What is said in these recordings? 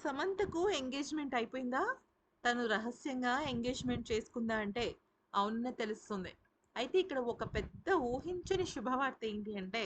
సమంతకు engagement అయిపోయిందా? తను రహస్యంగా ఎంగేజ్‌మెంట్ చేసుకుందా అంటే, అవుననే తెలుస్తుంది. అయితే ఇక్కడ ఒక పెద్ద ఊహించని శుభవార్త ఏంటి అంటే,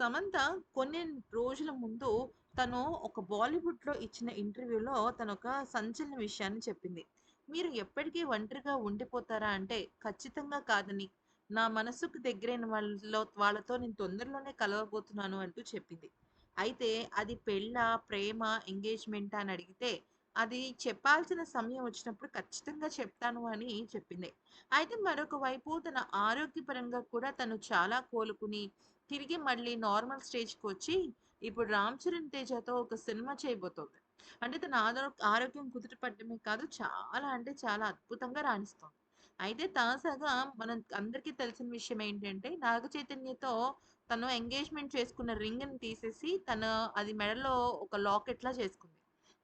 సమంత కొన్ని రోజుల ముందు తను ఒక బాలీవుడ్‌లో ఇచ్చిన ఇంటర్వ్యూలో తనొక సంచలన విషయాన్ని చెప్పింది. "మీరు ఎప్పటికీ ఒంటరిగా ఉండిపోతారా అంటే, ఖచ్చితంగా కాదని, నా మనసుకు దగ్గరైన వాళ్ళలో వాళ్ళతో నేను తొందరలోనే కలవబోతున్నాను" అంటూ చెప్పింది. అయితే అది పెళ్ళ ప్రేమ? ఎంగేజ్మెంట్ అని అడిగితే, అది చెప్పాల్సిన సమయం వచ్చినప్పుడు ఖచ్చితంగా చెప్తాను అని చెప్పింది. అయితే మరొక వైపు తన ఆరోగ్యపరంగా కూడా తను చాలా కోలుకుని, తిరిగి మళ్ళీ నార్మల్ స్టేజ్కి వచ్చి ఇప్పుడు 'రామ్ చరణ్ తేజ'తో ఒక సినిమా చేయబోతోంది. అంటే తన ఆరో ఆరోగ్యం కుదుటపడడమే కాదు, చాలా అంటే చాలా అద్భుతంగా రాణిస్తోంది. అయితే తాజాగా మనం అందరికీ తెలిసిన విషయం ఏంటంటే, నాగ చైతన్యతో తను ఎంగేజ్‌మెంట్ చేసుకున్న రింగ్‌ని తీసేసి, తను అది మెడలో ఒక లాకెట్‌లా చేసుకుంది.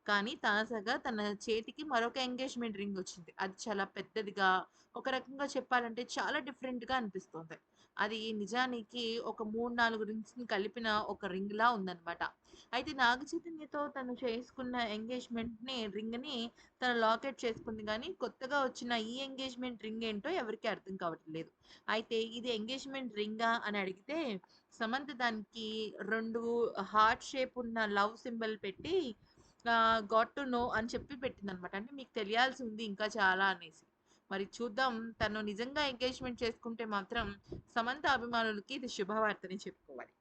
కానీ తాజాగా తన చేతికి మరొక ఎంగేజ్‌మెంట్ రింగ్ వచ్చింది. అది చాలా పెద్దదిగా, ఒక రకంగా చెప్పాలంటే చాలా డిఫరెంట్‌గా అనిపిస్తుంది అది నిజానికి ఒక 3, 4 రింగ్స్‌ని కలిపిన ఒక రింగ్‌లా ఉందన్నమాట. అయితే నాగ చైతన్యతో తను చేసుకున్న ఎంగేజ్‌మెంట్‌ని రింగ్‌ని తన లాకెట్ చేసుకుంది కానీ కొత్తగా వచ్చిన ఈ ఎంగేజ్‌మెంట్ రింగ్ ఏంటో ఎవరికీ అర్థం కావట్లేదు. అయితే ఇది ఎంగేజ్‌మెంట్ రింగా అని అడిగితే, సమంత దానికి రెండు హార్ట్ షేప్ ఉన్న లవ్ సింబల్ పెట్టి గాట్ టు నో అని చెప్పి పెట్టిందన్నమాట. అంటే మీకు తెలియాల్సి ఉంది ఇంకా చాలా అనేసి. మరి చూద్దాం తను నిజంగా ఎంగేజ్‌మెంట్ చేసుకుంటే మాత్రం సమంత అభిమానులకి ఇది శుభవార్తని చెప్పుకోవాలి.